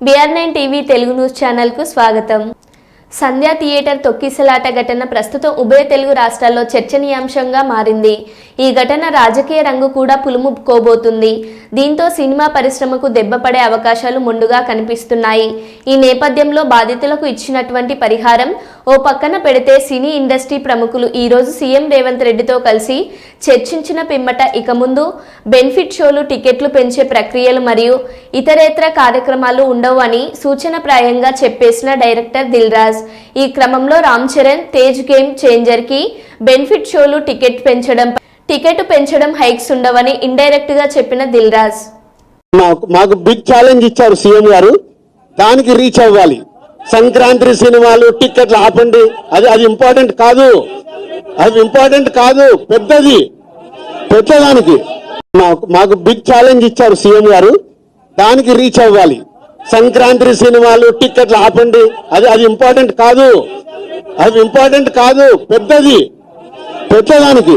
BR nine TV Telugu news ఛానల్కు స్వాగతం. సంధ్యా theatre తొక్కిసలాట ఘటన ప్రస్తుతం ఉభయ తెలుగు రాష్ట్రాల్లో చర్చనీయాంశంగా మారింది. ఈ ఘటన రాజకీయ రంగు కూడా పులుముకోబోతుంది దీంతో సినిమా పరిశ్రమకు దెబ్బపడే అవకాశాలు ముందుగా కనిపిస్తున్నాయి. ఈ నేపథ్యంలో బాధితులకు ఇచ్చినటువంటి పరిహారం ఓ పక్కన పెడితే సినీ ఇండస్ట్రీ ప్రముఖులు ఈరోజు సీఎం రేవంత్ రెడ్డితో కలిసి చర్చించిన పిమ్మట ఇక ముందు బెనిఫిట్ షోలు టికెట్లు పెంచే ప్రక్రియలు మరియు ఇతరేతర కార్యక్రమాలు ఉండవు అని సూచనప్రాయంగా చెప్పేసిన డైరెక్టర్ దిల్ రాజ్ ఈ క్రమంలో రామ్ చరణ్ తేజ్ గేమ్ చేంజర్కి బెనిఫిట్ షోలు టికెట్ పెంచడం టికెట్ పెంచడం హైక్స్ ఉండవని ఇండైరెక్ట్గా చెప్పిన దిల్ రాజ్ మాకు మాకు బిగ్ ఛాలెంజ్ ఇచ్చారు సీఎం గారు. దానికి రీచ్ అవ్వాలి. సంక్రాంతి సినిమాలు టిక్కెట్లు ఆపండి. అది అది ఇంపార్టెంట్ కాదు. అది ఇంపార్టెంట్ కాదు. పెద్దది. పెద్దదానికి మాకు మాకు బిగ్ ఛాలెంజ్ ఇచ్చారు సీఎం గారు. దానికి రీచ్ అవ్వాలి. సంక్రాంతి సినిమాలు టిక్కెట్లు ఆపండి. అది అది ఇంపార్టెంట్ కాదు. అది ఇంపార్టెంట్ కాదు. పెద్దది. పెద్దదానికి